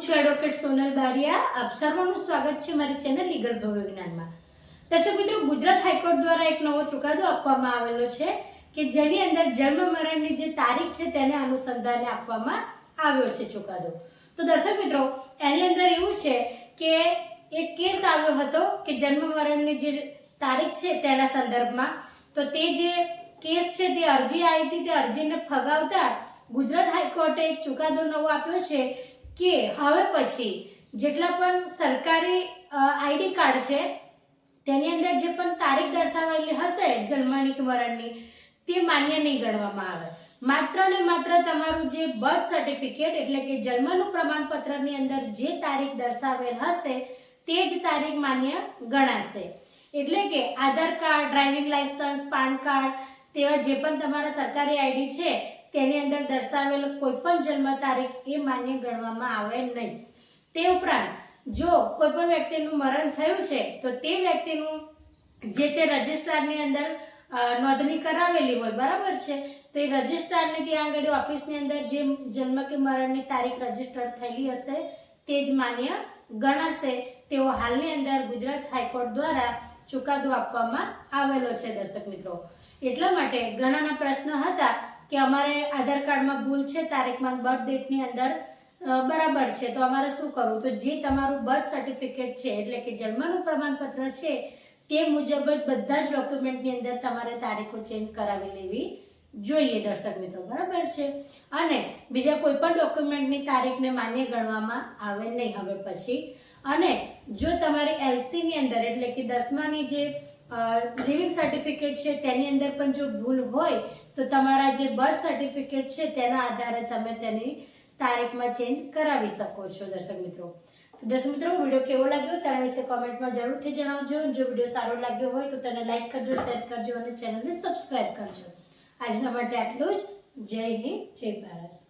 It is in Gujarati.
છું એડવોકેટ સોનલ બારિયા. આપ સર્વનું સ્વાગત છે મારી ચેનલ લીગલ ભવ્ય જ્ઞાનમાં દર્શક મિત્રો, ગુજરાત હાઈકોર્ટ દ્વારા એક નવો ચુકાદો આપવામાં આવેલો છે કે જેની અંદર જન્મ મરણની જે તારીખ છે તેને અનુસંધાને આપવામાં આવ્યો છે ચુકાદો. તો દર્શક મિત્રો, એની અંદર એવું છે કે એક કેસ આવ્યો હતો કે જન્મ મરણની જે તારીખ છે તેના સંદર્ભમાં. તો તે જે કેસ છે તે અરજી આવી હતી, તે અરજીને ફગાવતા ગુજરાત હાઈકોર્ટે એક ચુકાદો નવો આપ્યો છે કે હવે પછી જેટલા પણ સરકારી આઈડી કાર્ડ છે, તેની અંદર જે પણ તારીખ દર્શાવેલી હશે જન્મની કે મરણની તે માન્ય નહીં ગણવામાં આવે. માત્ર ને માત્ર તમારું જે બર્થ સર્ટિફિકેટ એટલે કે જન્મનું પ્રમાણપત્રની અંદર જે તારીખ દર્શાવેલ હશે, તે જ તારીખ માન્ય ગણાશે. એટલે કે Aadhaar card, driving licence PAN card, તેવા જે પણ તમારા સરકારી આઈડી છે તેની અંદર દર્શાવેલ કોઈ પણ જન્મ તારીખ એ માન્ય ગણવામાં આવે નહીં. તે ઉપરાંત, જો કોઈ પણ વ્યક્તિનું મરણ થયું છે, તો તે વ્યક્તિનું જે તે રજિસ્ટ્રારની અંદર નોંધણી કરાવેલી હોય, બરાબર છે? તો એ રજિસ્ટ્રારની ત્યાં આગળ ઓફિસની અંદર જે જન્મ કે મરણની તારીખ રજિસ્ટર થયેલી હશે, તે જ માન્ય ગણાશે. તેઓ હાલની અંદર ગુજરાત હાઈકોર્ટ દ્વારા ચુકાદો આપવામાં આવેલો છે, દર્શક મિત્રો. એટલા માટે ઘણાના પ્રશ્ન હતા કે અમારે આધાર કાર્ડમાં ભૂલ છે તારીખમાં બર્થ ડેટની અંદર બરાબર છે, તો અમારે શું કરવું? તો જે તમારું બર્થ સર્ટિફિકેટ છે, એટલે કે જન્મનું પ્રમાણપત્ર છે, તે મુજબ જ બધા જ ડોક્યુમેન્ટની અંદર તમારે તારીખો ચેન્જ કરાવી લેવી જોઈએ, દર્શક મિત્રો, બરાબર છે? અને બીજા કોઈ પણ ડોક્યુમેન્ટની તારીખને માન્ય ગણવામાં આવે નહીં હવે પછી. અને જો તમારી એલસીની અંદર, એટલે કે દસમાની જે લિવિંગ સર્ટિફિકેટ છે, તેની અંદર પણ જો ભૂલ હોય, તો તમારા જે બર્થ સર્ટિફિકેટ છે, તેના આધારે તમે તેની તારીખમાં ચેન્જ કરાવી શકો છો, દર્શક મિત્રો. દર્શક મિત્રો, વીડિયો કેવો લાગ્યો? તેના વિશે કોમેન્ટમાં જરૂરથી જણાવજો. જો વીડિયો સારો લાગ્યો હોય, તો તેને લાઈક કરજો, શેર કરજો અને ચેનલને સબસ્ક્રાઇબ કરજો. આજના માટે આટલું જ. જય હિન્દ, જય ભારત.